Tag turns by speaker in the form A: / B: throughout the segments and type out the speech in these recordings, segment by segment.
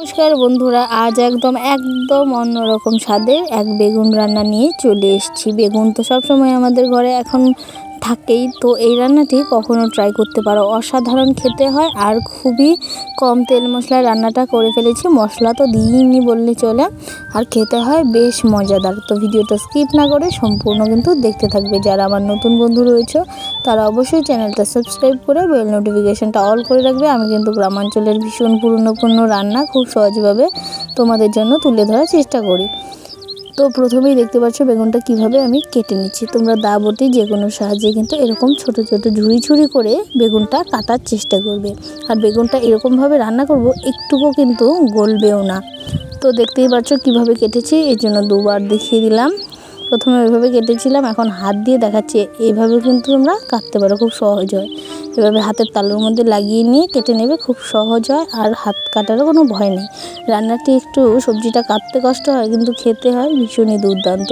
A: নমস্কার বন্ধুরা, আজ একদম একদম অন্যরকম স্বাদের এক বেগুন রান্না নিয়ে চলে এসেছি। বেগুন তো সবসময় আমাদের ঘরে, এখন থাকেই। তো এই রান্নাটি কখনো ট্রাই করতে পারো। অসাধারণ খেতে হয় আর খুবই কম তেল মশলায় রান্নাটা করে ফেলেছি। মশলা তো দিইনি বললে চলে আর খেতে হয় বেশ মজাদার। তো ভিডিওটা স্কিপ না করে সম্পূর্ণ কিন্তু দেখতে থাকবে। যারা আমার নতুন বন্ধু রয়েছে, তারা অবশ্যই চ্যানেলটা সাবস্ক্রাইব করে বেল নোটিফিকেশানটা অল করে রাখবে। আমি কিন্তু গ্রামাঞ্চলের ভীষণ পুরনো রান্না খুব সহজভাবে তোমাদের জন্য তুলে ধরার চেষ্টা করি। তো প্রথমেই দেখতে পাচ্ছ বেগুনটা কীভাবে আমি কেটে নিচ্ছি। তোমরা দা বটি যে কোনো সাহায্যে কিন্তু এরকম ছোট ছোট ঝুড়ি ঝুড়ি করে বেগুনটা কাটার চেষ্টা করবে। আর বেগুনটা এরকমভাবে রান্না করব, একটুকু কিন্তু গলবেও না। তো দেখতেই পাচ্ছ কীভাবে কেটেছি এই জন্য দুবার দেখিয়ে দিলাম। প্রথমে ওইভাবে কেটেছিলাম, এখন হাত দিয়ে দেখাচ্ছি এইভাবে কিন্তু তোমরা কাটতে পারো, খুব সহজ হয়। এভাবে হাতের তালুর মধ্যে লাগিয়ে নিয়ে কেটে নেবে, খুব সহজ হয় আর হাত কাটারও কোনো ভয় নেই। রান্নাটি একটু সবজিটা কাটতে কষ্ট হয়, কিন্তু খেতে হয় ভীষণই দুর্দান্ত।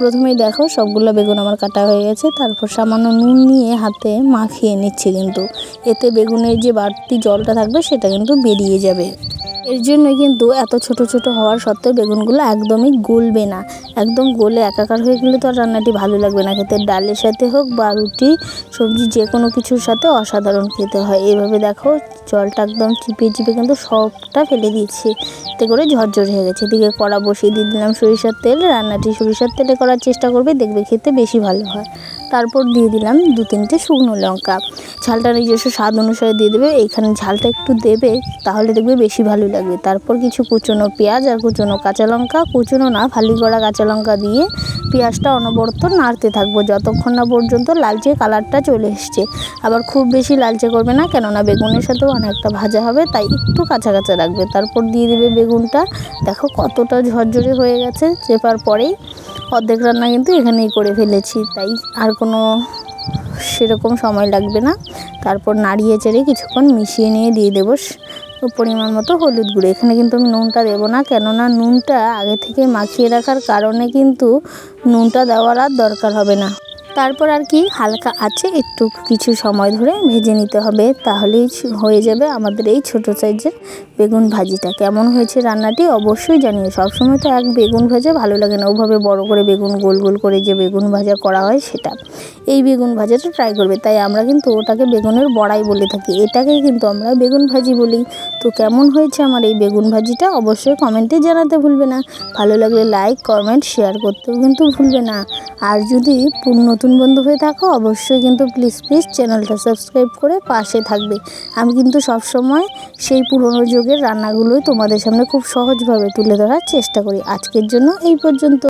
A: প্রথমেই দেখো সবগুলো বেগুন আমার কাটা হয়ে গেছে, তারপর সামান্য নুন নিয়ে হাতে মাখিয়ে নিচ্ছি কিন্তু। এতে বেগুনের যে বাড়তি জলটা থাকবে সেটা কিন্তু বেরিয়ে যাবে। এর জন্য কিন্তু এত ছোট ছোট হওয়ার সত্ত্বেও বেগুনগুলো একদমই গলবে না। একদম গলে একাকার হয়ে গেলে তো আর রান্নাটি ভালো লাগবে না। খেতে ডালের সাথে হোক বা রুটি, সবজি যে কোনো কিছুর সাথে অসাধারণ খেতে হয়। এভাবে দেখো জলটা একদম চিপে চিপে কিন্তু সবটা ফেলে দিয়েছি এতে করে ঝরঝর হয়ে গেছে। এদিকে কড়া বসিয়ে দিয়ে দিলাম সরিষার তেল। রান্নাটি সরিষার তেলে করার চেষ্টা করবে, দেখবে খেতে বেশি ভালো হয়। তারপর দিয়ে দিলাম দু তিনটে শুকনো লঙ্কা। ঝালটা নিজস্ব স্বাদ অনুসারে দিয়ে দেবে, এখানে ঝালটা একটু দেবে, তাহলে দেখবে বেশি ভালো লাগবে। তারপর কিছু কুচনো পেঁয়াজ আর কুচনো কাঁচা লঙ্কা, কুচনো না, ফালি করা কাঁচা লঙ্কা দিয়ে পেঁয়াজটা অনবরত নাড়তে থাকব। যতক্ষণ না পর্যন্ত লালচে কালারটা চলে এসছে। আবার খুব বেশি লালচে করবে না, কেননা বেগুনের সাথেও অনেকটা ভাজা হবে, তাই একটু কাঁচা রাখবে। তারপর দিয়ে দেবে বেগুনটা। দেখো কতটা ঝরঝরে হয়ে গেছে, চেপার পরেই অর্ধেক রান্না কিন্তু এখানেই করে ফেলেছি, তাই আর কোনো সেরকম সময় লাগবে না। তারপর নাড়িয়ে চেড়ে কিছুক্ষণ মিশিয়ে নিয়ে দিয়ে দেবো। পরিমাণ মতো হলুদ গুঁড়ো। এখানে কিন্তু আমি নুনটা দেবো না, কেননা নুনটা আগে থেকে মাখিয়ে রাখার কারণে কিন্তু নুনটা দেওয়ার আর দরকার হবে না। তারপর আর কি হালকা আছে, একটু কিছু সময় ধরে ভেজে নিতে হবে, তাহলেই হয়ে যাবে আমাদের এই ছোট সাইজের বেগুন ভাজিটা। কেমন হয়েছে রান্নাটি অবশ্যই জানিও। সবসময় তো এক বেগুন ভাজা ভালো লাগে না। ওভাবে বড় করে বেগুন, গোল গোল করে যে বেগুন ভাজা করা হয় সেটা। এই বেগুন ভাজাটা ট্রাই করবে। তাই আমরা কিন্তু ওটাকে বেগুনের বড়াই বলে থাকি। এটাকেই কিন্তু আমরা বেগুন ভাজি বলি। তো কেমন হয়েছে আমার এই বেগুন ভাজিটা অবশ্যই কমেন্টে জানাতে ভুলবে না। ভালো লাগলে লাইক কমেন্ট শেয়ার করতেও কিন্তু ভুলবে না। আর যদি নতুন বন্ধু হয়ে থাকো, অবশ্যই কিন্তু প্লিজ প্লিজ চ্যানেলটা সাবস্ক্রাইব করে পাশে থাকবে। আমি কিন্তু সব সময় সেই পুরনো যুগের রান্নাগুলোই তোমাদের সামনে খুব সহজভাবে তুলে ধরার চেষ্টা করি। আজকের জন্য এই পর্যন্ত।